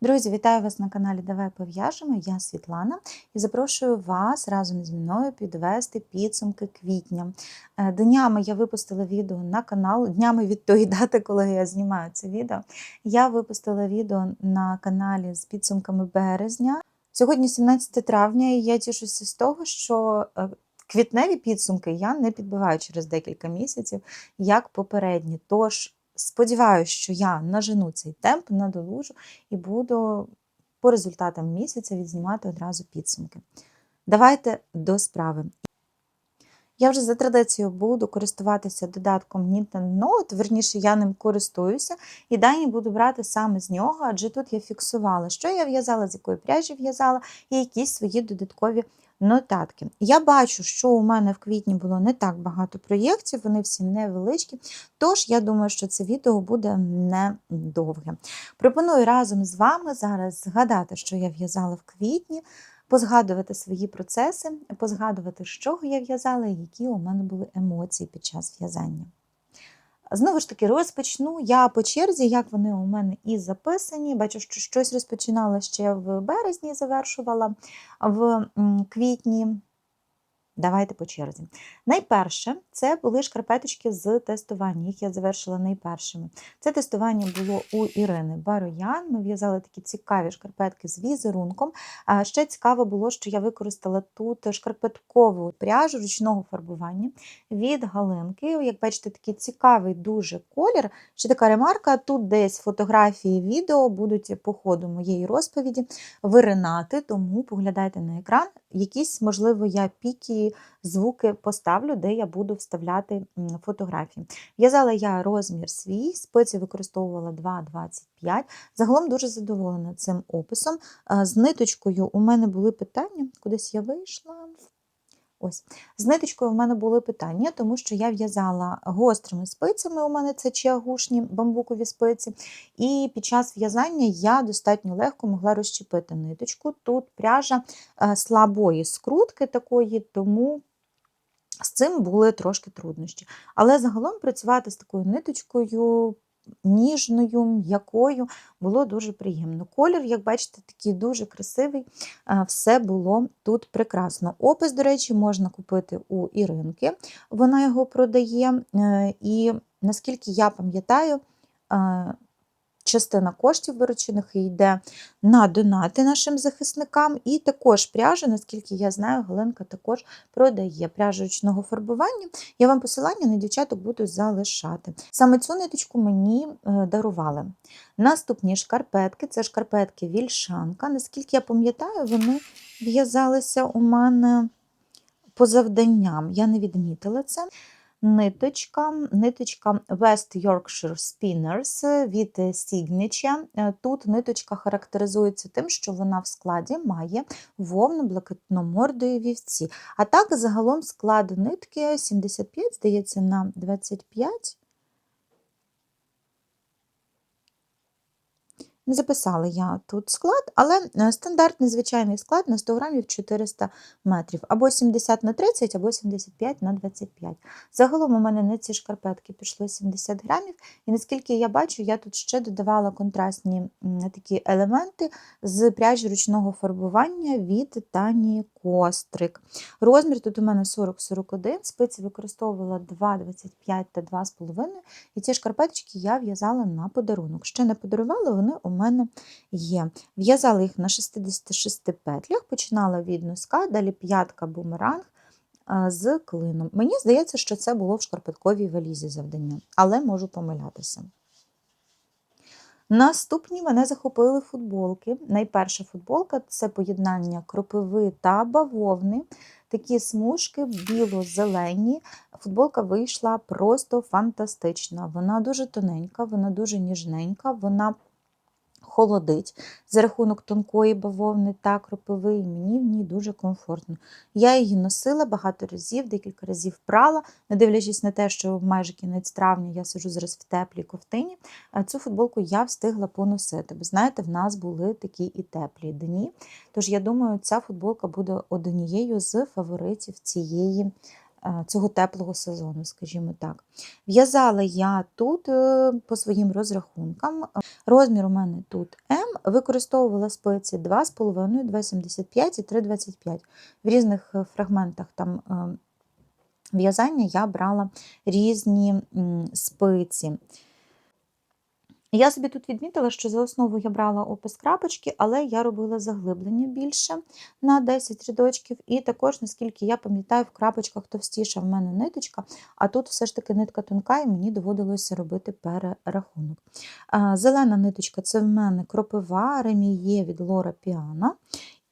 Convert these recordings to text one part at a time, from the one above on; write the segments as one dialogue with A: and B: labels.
A: Друзі, вітаю вас на каналі Давай пов'яжемо. Я Світлана і запрошую вас разом зі мною підвести підсумки квітня. Е, Днями я випустила відео на канал, днями від тої дати, коли я знімаю це відео. Я випустила відео на каналі з підсумками березня. Сьогодні 17 травня, і я тішуся з того, що е, квітневі підсумки я не підбиваю через декілька місяців, як попередні. Тож сподіваюся, що я нажену цей темп, надолужу і буду по результатам місяця відзнімати одразу підсумки. Давайте до справи. Я вже за традицією буду користуватися додатком Knit Note, верніше, я ним користуюся, і дані буду брати саме з нього, адже тут я фіксувала, що я в'язала, з якої пряжі в'язала, і якісь свої додаткові нотатки. Я бачу, що у мене в квітні було не так багато проєктів, вони всі невеличкі, тож я думаю, що це відео буде недовге. Пропоную разом з вами зараз згадати, що я в'язала в квітні, позгадувати свої процеси, позгадувати, з чого я в'язала і які у мене були емоції під час в'язання. Знову ж таки, розпочну я по черзі, як вони у мене і записані. Бачу, що щось розпочинала ще в березні, завершувала в квітні. Давайте по черзі. Найперше, це були шкарпеточки з тестування. Їх я завершила найпершими. Це тестування було у Ірини Бароян. Ми в'язали такі цікаві шкарпетки з візерунком. А ще цікаво було, що я використала тут шкарпеткову пряжу ручного фарбування від Галинки. Як бачите, такий цікавий дуже колір. Ще така ремарка: тут десь фотографії, відео будуть по ходу моєї розповіді виринати, тому поглядайте на екран. Якісь, можливо, я піки, звуки поставлю, де я буду вставляти фотографії. В'язала я розмір свій, спиці використовувала 2,25. Загалом дуже задоволена цим описом. З ниточкою у мене були питання, кудись я вийшла. Ось, з ниточкою в мене були питання, тому що я в'язала гострими спицями, у мене це чиагушні бамбукові спиці, і під час в'язання я достатньо легко могла розчепити ниточку. Тут пряжа слабої скрутки такої, тому з цим були трошки труднощі. Але загалом працювати з такою ниточкою. Ніжною, м'якою, було дуже приємно. Колір, як бачите, такий дуже красивий, все було тут прекрасно. Опис, до речі, можна купити у Іринки, вона його продає. Е, і наскільки я пам'ятаю, частина коштів виручених йде на донати нашим захисникам. І також пряжа, наскільки я знаю, Галинка також продає пряжу ручного фарбування. Я вам посилання на дівчаток буду залишати. Саме цю ниточку мені е, дарували. Наступні шкарпетки це шкарпетки вільшанка. Наскільки я пам'ятаю, вони в'язалися у мене по завданням. Я не відмітила це ниточка, ниточка West Yorkshire Spinners від Signature. Тут ниточка характеризується тим, що вона в складі має вовну блакитномордої вівці. А так, загалом склад нитки 75, здається, на 25. Не записала я тут склад, але е, стандартний звичайний склад на 100 грамів 400 метрів, або 70 на 30, або 75 на 25. Загалом у мене на ці шкарпетки пішло 70 грамів, і наскільки я бачу, я тут ще додавала контрастні такі елементи з пряжі ручного фарбування від Тані Кострик. Розмір тут у мене 40-41, спиці використовувала 2,25 та 2,5, і ці шкарпеточки я в'язала на подарунок. Ще не подарувала, вони у мене є. В'язала їх на 66 петлях, починала від носка, далі п'ятка бумеранг з клином. Мені здається, що це було в шкарпетковій валізі завдання, але можу помилятися. Наступні мене захопили футболки. Найперша футболка це поєднання кропиви та бавовни. Такі смужки біло-зелені. Футболка вийшла просто фантастична. Вона дуже тоненька, вона дуже ніжненька, вона холодить за рахунок тонкої бавовни та кропиви, і мені в ній дуже комфортно. Я її носила багато разів, декілька разів прала, не дивлячись на те, що майже кінець травня я сижу зараз в теплій ковтині. Цю футболку я встигла поносити. Бо знаєте, в нас були такі і теплі дні. Тож, я думаю, ця футболка буде однією з фаворитів цієї цього теплого сезону, скажімо так. В'язала я тут е, по своїм розрахункам. Розмір у мене тут М, використовувала спиці 2,5, 2,75 і 3,25. В різних е, фрагментах там е, в'язання я брала різні спиці. Я собі тут відмітила, що за основу я брала опис крапочки, але я робила заглиблення більше на 10 рядочків. І також, наскільки я пам'ятаю, в крапочках товстіша в мене ниточка, а тут все ж таки нитка тонка, і мені доводилося робити перерахунок. Зелена ниточка це в мене кропива реміє від Лора Піана.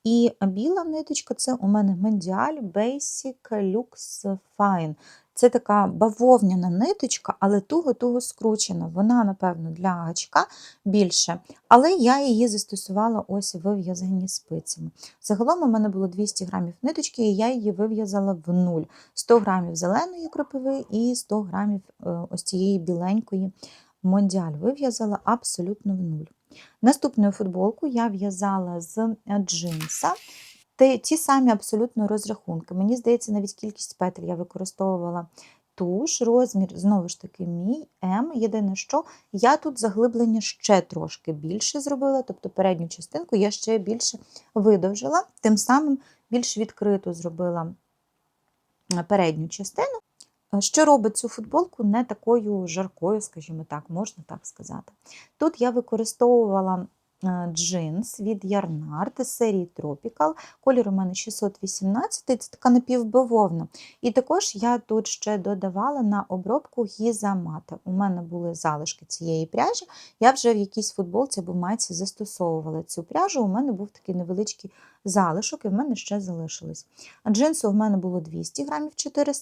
A: І біла ниточка це у мене Мендіаль Basic Lux Fine. Це така бавовняна ниточка, але туго-туго скручена. Вона, напевно, для гачка більше, але я її застосувала ось в в'язанні спицями. Загалом у мене було 200 грамів ниточки, і я її вив'язала в нуль. 100 грамів зеленої кропиви і 100 грамів е, ось цієї біленької мондіаль вив'язала абсолютно в нуль. Наступну футболку я в'язала з джинса. Те- Ті самі абсолютно розрахунки. Мені здається, навіть кількість петель я використовувала туш, розмір, знову ж таки, мій М. Єдине, що я тут заглиблення ще трошки більше зробила, тобто передню частинку я ще більше видовжила, тим самим більш відкриту зробила е, передню частину. Е, Що робить цю футболку не такою жаркою, скажімо так, можна так сказати. Тут я використовувала джинс від з серії Tropical. Колір у мене 618, це така напівбивовна. І також я тут ще додавала на обробку гізамата. У мене були залишки цієї пряжі. Я вже в якійсь футболці або майці застосовувала цю пряжу. У мене був такий невеличкий залишок, і в мене ще залишилось. Джинсу в мене було 200 грамів 4,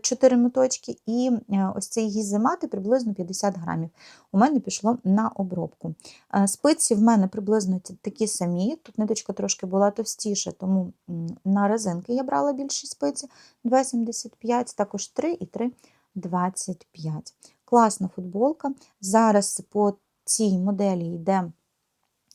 A: 4 моточки, і е, ось цей гіземати приблизно 50 грамів. У мене пішло на обробку. Е, Спиці в мене приблизно такі самі. Тут ниточка трошки була товстіша, тому на резинки я брала більші спиці 2,75, також 3 і 3,25. Класна футболка. Зараз по цій моделі йде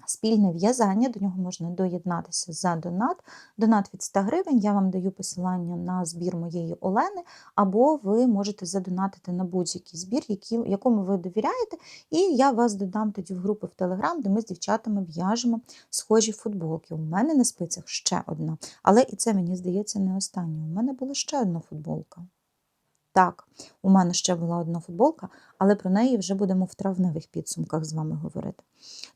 A: спільне в'язання, до нього можна доєднатися за донат. Донат від 100 гривень, я вам даю посилання на збір моєї Олени, або ви можете задонатити на будь-який збір, якому ви довіряєте, і я вас додам тоді в групу в Телеграм, де ми з дівчатами в'яжемо схожі футболки. У мене на спицях ще одна, але і це, мені здається, не остання. У мене була ще одна футболка. Так, у мене ще була одна футболка, але про неї вже будемо в травневих підсумках з вами говорити.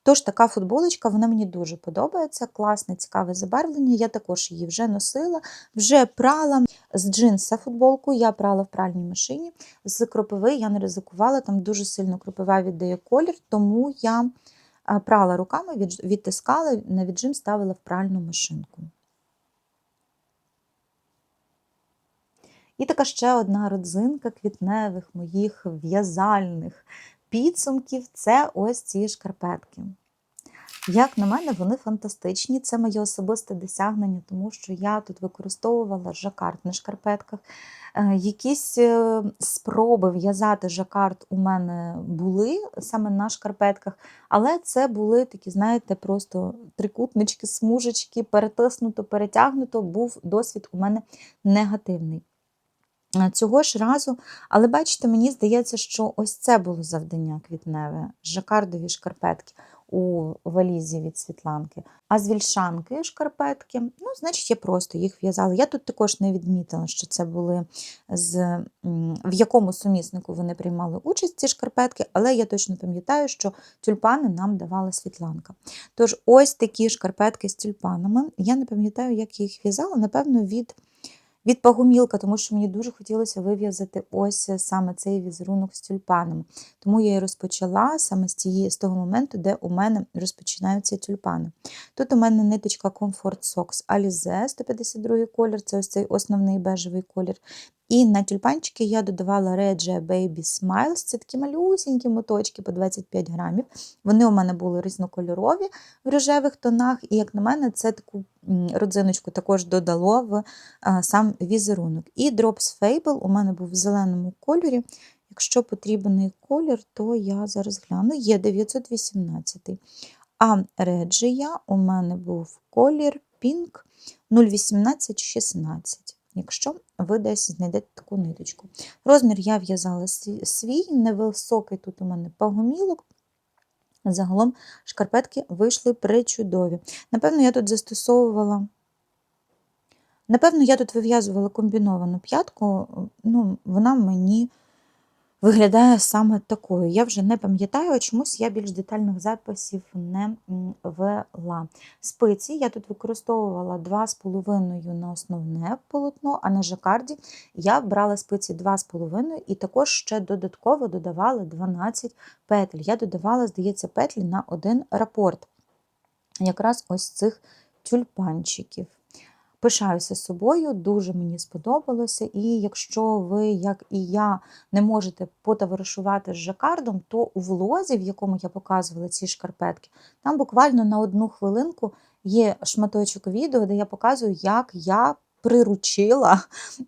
A: Тож така футболочка, вона мені дуже подобається, класне, цікаве забарвлення. Я також її вже носила, вже прала з джинса футболку, я прала в пральній машині. З кропиви я не ризикувала, там дуже сильно кропива віддає колір, тому я прала руками, від- відтискала, на віджим ставила в пральну машинку. І така ще одна родзинка квітневих моїх в'язальних підсумків це ось ці шкарпетки. Як на мене, вони фантастичні. Це моє особисте досягнення, тому що я тут використовувала жакард на шкарпетках. Е, Якісь е, спроби в'язати жакард у мене були саме на шкарпетках, але це були такі, знаєте, просто трикутнички, смужечки, перетиснуто, перетягнуто. Був досвід у мене негативний. Е, Цього ж разу, але бачите, мені здається, що ось це було завдання квітневе, жакардові шкарпетки у валізі від Світланки. А з вільшанки шкарпетки, ну, значить, я просто їх в'язала. Я тут також не відмітила, що це були з в якому суміснику вони приймали участь ці шкарпетки, але я точно пам'ятаю, що тюльпани нам давала Світланка. Тож, ось такі шкарпетки з тюльпанами. Я не пам'ятаю, як я їх в'язала, напевно, від від пагумілка, тому що мені дуже хотілося вив'язати ось саме цей візерунок з тюльпанами. Тому я і розпочала саме з, тієї, з того моменту, де у мене розпочинаються тюльпани. Тут у мене ниточка Comfort Socks Alize 152 колір, це ось цей основний бежевий колір. І на тюльпанчики я додавала Regia Baby Smiles, це такі малюсінькі моточки по 25 грамів. Вони у мене були різнокольорові в рожевих тонах, і, як на мене, це таку родзиночку також додало в сам візерунок. І Drops Fable у мене був в зеленому кольорі. Якщо потрібний колір, то я зараз гляну, є 918. А Реджія у мене був колір Pink 01816. Якщо ви десь знайдете таку ниточку. Розмір я в'язала свій- невисокий тут у мене пагомілок. Загалом шкарпетки вийшли причудові. Напевно, я тут застосовувала. Напевно, я тут вив'язувала комбіновану п'ятку, ну, вона мені виглядає саме такою. Я вже не пам'ятаю, чомусь я більш детальних записів не вела. Спиці я тут використовувала 2,5 на основне полотно, а на жакарді я брала спиці 2,5 і також ще додатково додавала 12 петель. Я додавала, здається, петлі на один рапорт. Якраз ось цих тюльпанчиків. Пишаюся собою, дуже мені сподобалося. І якщо ви, як і я, не можете потоваришувати з жакардом, то у влозі, в якому я показувала ці шкарпетки, там буквально на одну хвилинку є шматочок відео, де я показую, як я приручила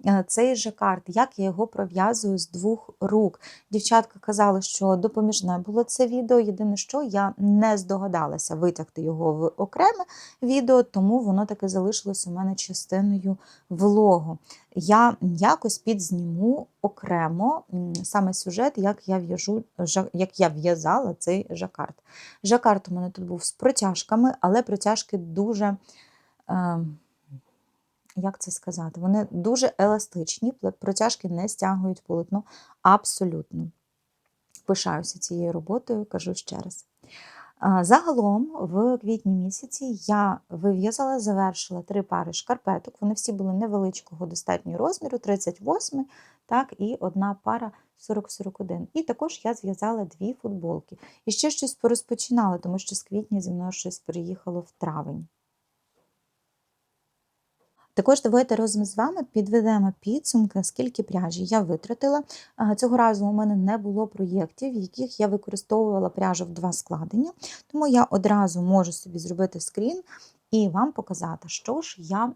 A: е, цей жакард, як я його пров'язую з двох рук. Дівчатка казали, що допоміжне було це відео. Єдине, що я не здогадалася витягти його в окреме відео, тому воно таки залишилось у мене частиною влогу. Я якось підзніму окремо саме сюжет, як я в'яжу, як я в'язала цей жакард. Жакард у мене тут був з протяжками, але протяжки дуже. Е, як це сказати? Вони дуже еластичні, протяжки не стягують полотно абсолютно. Пишаюся цією роботою, кажу ще раз. Загалом, в квітні місяці я вив'язала, завершила три пари шкарпеток. Вони всі були невеличкого достатнього розміру, 38, так, і одна пара 40-41. І також я зв'язала дві футболки. І ще щось порозпочинала, тому що з квітня зі мною щось переїхало в травень. Також давайте разом з вами підведемо підсумки, скільки пряжі я витратила. Цього разу у мене не було проєктів, в яких я використовувала пряжу в два складення, тому я одразу можу собі зробити скрін і вам показати, що ж я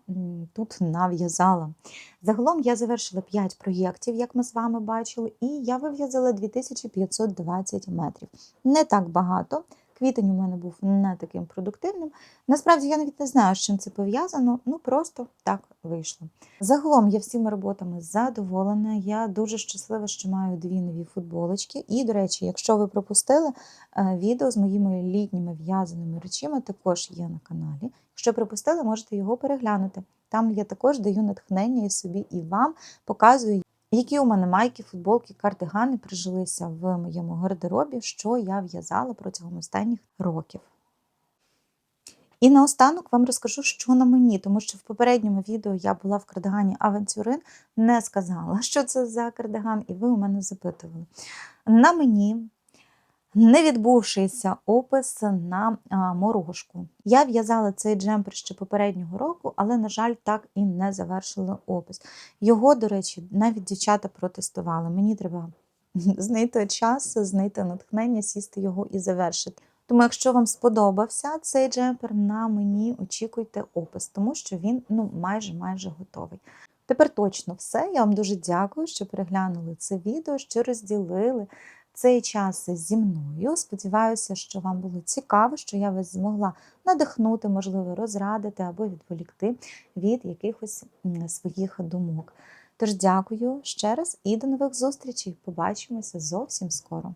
A: тут нав'язала. Загалом я завершила 5 проєктів, як ми з вами бачили, і я вив'язала 2520 метрів. Не так багато. Квітень у мене був не таким продуктивним. Насправді я навіть не знаю, з чим це пов'язано, ну просто так вийшло. Загалом я всіма роботами задоволена. Я дуже щаслива, що маю дві нові футболочки. І, до речі, якщо ви пропустили е, відео з моїми літніми в'язаними речима, також є на каналі. Якщо пропустили, можете його переглянути. Там я також даю натхнення і собі, і вам показую, які у мене майки, футболки, кардигани прижилися в моєму гардеробі, що я в'язала протягом останніх років. І наостанок вам розкажу, що на мені, тому що в попередньому відео я була в кардигані Авентюрин, не сказала, що це за кардиган, і ви у мене запитували. На мені не відбувшийся опис на морожку. Я в'язала цей джемпер ще попереднього року, але, на жаль, так і не завершила опис. Його, до речі, навіть дівчата протестували. Мені треба знайти час, знайти натхнення, сісти його і завершити. Тому, якщо вам сподобався цей джемпер, на мені очікуйте опис, тому що він ну, майже майже готовий. Тепер точно все. Я вам дуже дякую, що переглянули це відео, що розділили цей час зі мною. Сподіваюся, що вам було цікаво, що я вас змогла надихнути, можливо, розрадити або відволікти від якихось своїх думок. Тож дякую ще раз і до нових зустрічей. Побачимося зовсім скоро.